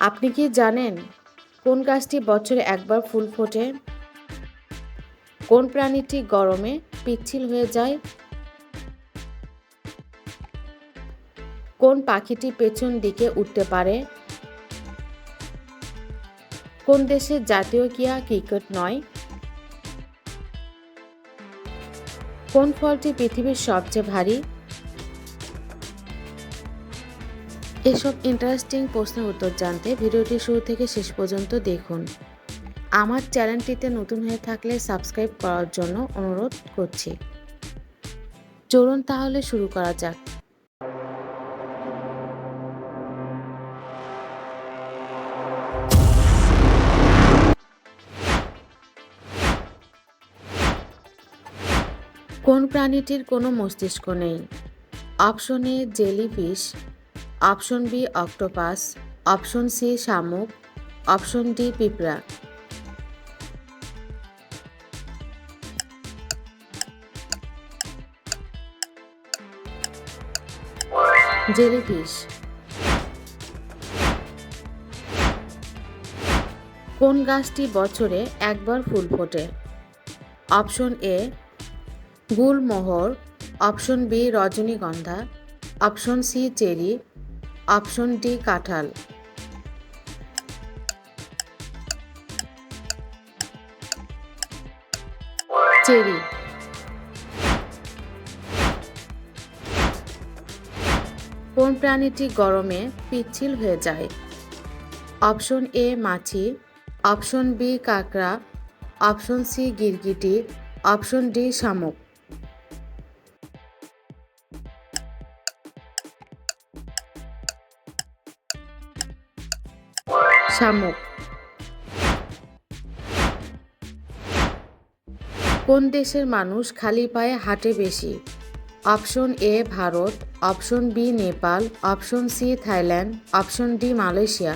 আপনি কি জানেন কোন গাছটি বছরে একবার ফুল ফোটে? কোন প্রাণীটি গরমে পিচ্ছিল হয়ে যায়? কোন পাখিটি পেছন দিকে উঠতে পারে? কোন দেশের জাতীয় ক্রীড়া ক্রিকেট নয়? কোন ফলটি পৃথিবীর সবচেয়ে ভারী? এসব ইন্টারেস্টিং প্রশ্নের উত্তর জানতে ভিডিওটি শুরু থেকে শেষ পর্যন্ত দেখুন। আমার চ্যানেলটিতে নতুন হয়ে থাকলে সাবস্ক্রাইব করার জন্য অনুরোধ করছি। চলুন তাহলে শুরু করা যাক। কোন প্রাণীটির কোনো মস্তিষ্ক নেই? Option jellyfish option B, octopus. Option C, শামুক। অপশন ডি, পিঁপড়া। জেলিফিশ। কোন গাছটি বছরে একবার ফুল ফোটে? অপশন এ, গুলমোহর। অপশন বি, রজনীগন্ধা। Option C, cherry. Option D, কাঁঠাল। চেরি। কোন প্রাণীটি গরমে পিচ্ছিল হয়ে যায়? অপশন এ, মাছি। অপশন বি, কাঁকড়া। অপশন সি, গিরগিটি। অপশন ডি, শামুক। শামুক। কোন দেশের মানুষ খালি পায়ে হাঁটে বেশি? Option A Bharat, option B Nepal, option C Thailand, option D Malaysia.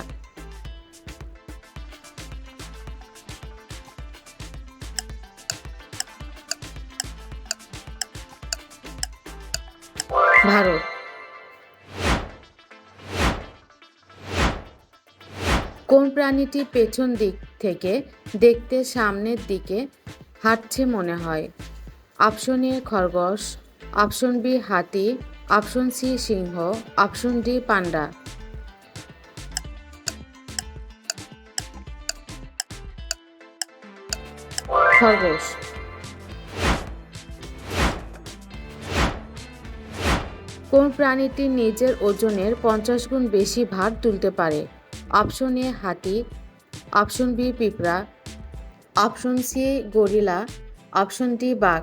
কোন প্রাণীটি পেছন দিক থেকে দেখতে সামনের দিকে হাঁটছে মনে হয়? অপশন এ খরগোশ, অপশন বি হাতি, অপশন সি সিংহ, অপশন ডি পান্ডা। খরগোশ। কোন প্রাণীটি নিজের ওজনের পঞ্চাশ গুণ বেশি ভার তুলতে পারে? অপশন এ হাতি। অপশন বি পিঁপড়া। Option C gorilla. Option D বাঘ।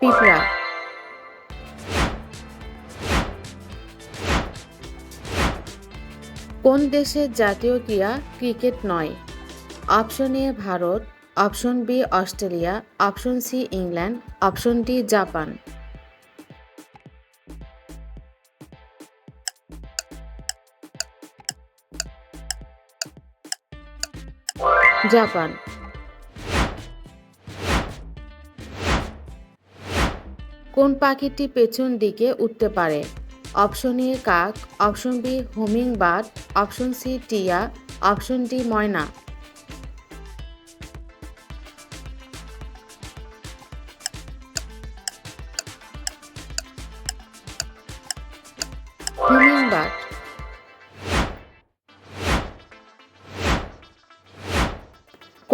পিঁপড়া। কোন দেশের জাতীয় ক্রীড়া ক্রিকেট নয়? Option A Bharat. Option B Australia. Option C England. Option D Japan. Japan. কোন পাখিটি পেছন দিকে উঠতে পারে? অপশন এ কাক, option B homing bird option C টিয়া, অপশন ডি ময়না।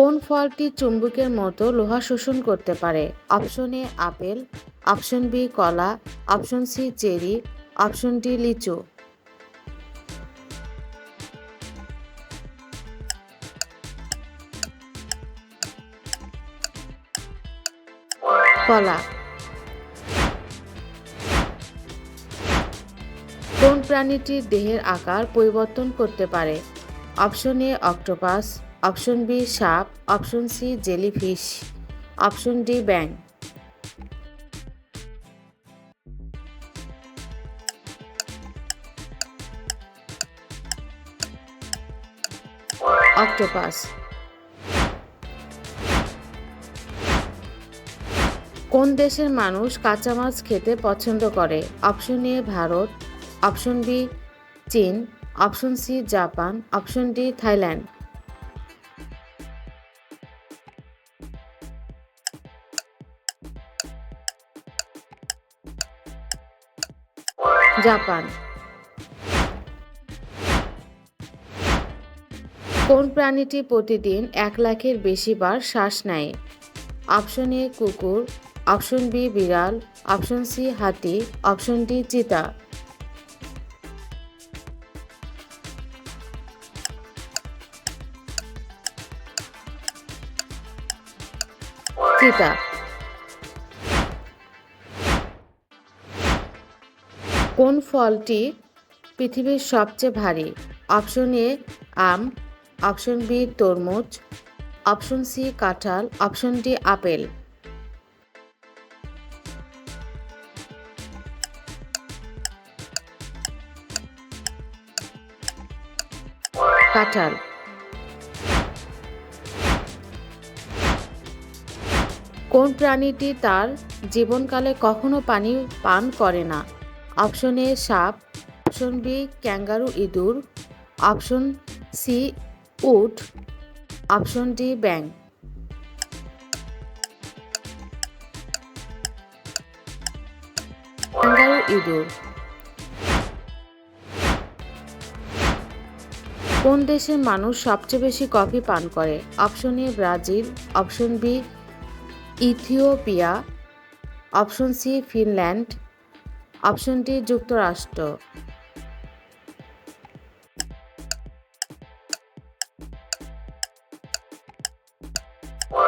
কোন ফলটি চুম্বকের মতো লোহা শোষণ করতে পারে? Option A, apple, option B, কলা, option C, cherry, option D, লিচু। কলা। কোন প্রাণীটির দেহের আকার পরিবর্তন করতে পারে? Option A, octopus option B সাপ, option C jellyfish, option D ব্যাং অক্টোপাস। কোন দেশের মানুষ কাঁচা মাছ খেতে পছন্দ করে? Option A Bharat, option B চীন, option C Japan, option D Thailand. Japan. কোন প্রাণীটি প্রতিদিন এক লাখের বেশি বার শ্বাস নেয়? অপশন এ কুকুর, অপশন বি বিড়াল, অপশন সি হাতি, অপশন ডি চিতা। চিতা। কোন ফলটি পৃথিবীর সবচেয়ে ভারী? অপশন এ, আম। অপশন বি, তরমুজ। অপশন সি, কাঁঠাল। Option D, apple. কাঁঠাল। কোন প্রাণীটি তার জীবনকালে কখনো পানি পান করে না? অপশন এ সাপ, অপশন বি ক্যাঙ্গারু ইঁদুর, অপশন সি উট, অপশন ডি ব্যাং ক্যাঙ্গারু ইঁদুর। কোন দেশের মানুষ সবচেয়ে বেশি কফি পান করে? Option A Brazil, option B Ethiopia, option C Finland অপশনটি যুক্তরাষ্ট্র।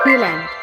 ফিনল্যান্ড।